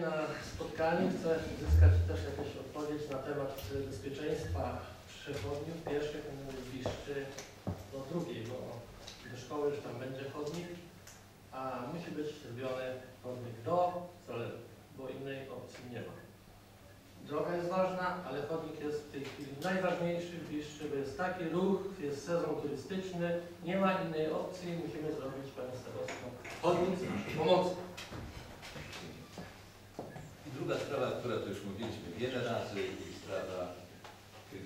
Na spotkaniu chcę uzyskać też jakąś odpowiedź na temat bezpieczeństwa przechodniów pieszych najbliższy do drugiej, bo do szkoły już tam będzie chodnik, a musi być zrobiony chodnik do, bo innej opcji nie ma. Droga jest ważna, ale chodnik jest w tej chwili najważniejszy, bliższy, bo jest taki ruch, jest sezon turystyczny, nie ma innej opcji, musimy zrobić panie starostwo chodnik z naszą pomocą. Druga sprawa, która tu już mówiliśmy wiele razy, i sprawa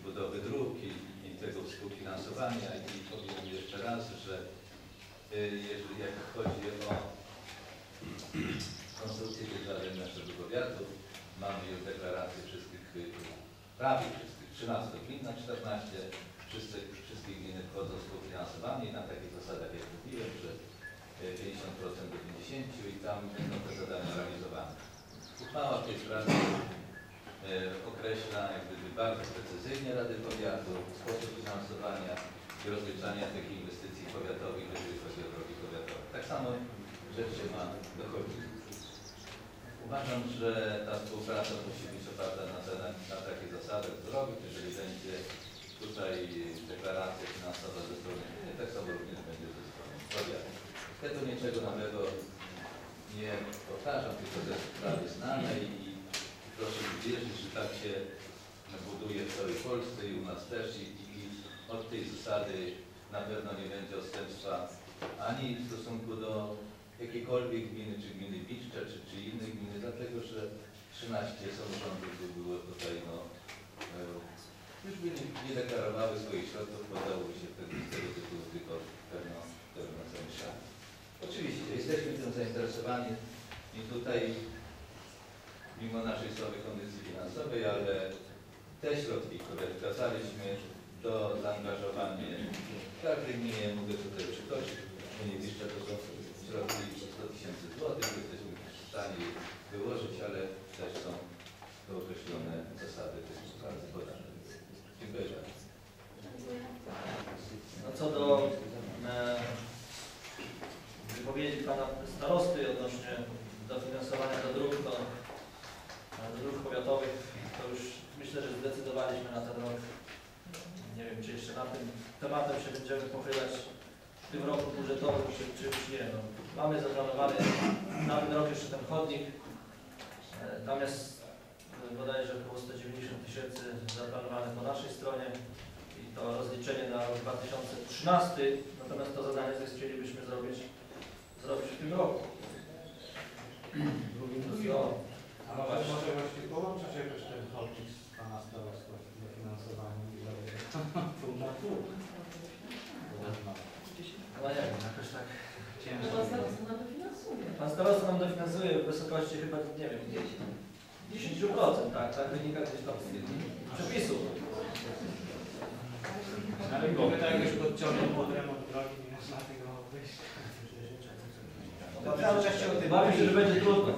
budowy dróg i, i tego współfinansowania i powiem jeszcze raz, że y, jeżeli jak chodzi o konstrukcję zadań naszego powiatu, mamy już deklaracje wszystkich, y, prawie wszystkich, 13 gmin na 14, wszyscy, wszystkie gminy wchodzą współfinansowanie na takich zasadach, jak mówiłem, że y, 50% do 50 i tam będą te zadania realizowane. Uchwała w tej sprawie e, określa jak gdyby bardzo precyzyjnie Rady Powiatu, sposób finansowania i rozliczania tych inwestycji powiatowych, jeżeli chodzi o drogi powiatowe. Tak samo rzecz się ma dochodzić. Uważam, że ta współpraca musi być oparta na, zada- na takich zasadach zrobić, jeżeli będzie tutaj deklaracja finansowa ze strony tak samo również będzie ze strony powiatu. Tego niczego nowego nie powtarzam, tylko to jest sprawy znane i proszę mi wierzyć, że tak się buduje w całej Polsce i u nas też i, i od tej zasady na pewno nie będzie odstępstwa ani w stosunku do jakiejkolwiek gminy, czy gminy Biszcza, czy, czy innej gminy, dlatego że 13 samorządów by było tutaj, no, e, już by nie, nie deklarowały swoich środków, podałoby się wtedy z tego tytułu tylko pewno, pewno zamieszanie. Zainteresowani i tutaj, mimo naszej słabej kondycji finansowej, ale te środki, które wskazaliśmy do zaangażowania każdej gminie, mogę tutaj przytoczyć, nie jeszcze to są środki 100 tysięcy złotych, jesteśmy w stanie wyłożyć, ale też są dookreślone zasady tej współpracy podanej. Dziękuję bardzo. No co do e, wypowiedzi pana starosty odnośnie dofinansowania do dróg, to e, do dróg powiatowych, to już myślę, że zdecydowaliśmy na ten rok. Nie wiem, czy jeszcze nad tym tematem się będziemy pochylać w tym roku budżetowym, czy, czy już nie. No, mamy zaplanowany na ten rok jeszcze ten chodnik. E, Tam jest e, bodajże około 190 tysięcy zaplanowane po naszej stronie i to rozliczenie na rok 2013, natomiast to zadanie chcielibyśmy zrobić, zrobić w tym roku. No, A może może właśnie połączyć jakoś ten chodnik z Pana starostwa i zrobić pół no jakoś tak ciężko. Pan starosta nam dofinansuje. Pan starosta nam dofinansuje w wysokości chyba, nie wiem, 10%, tak, tak wynika gdzieś tam z przepisów. Ale gdyby tak jakoś podciągnął pod remont drogi, nie można tego wyjść. Cały czas się o tym że będzie trudno.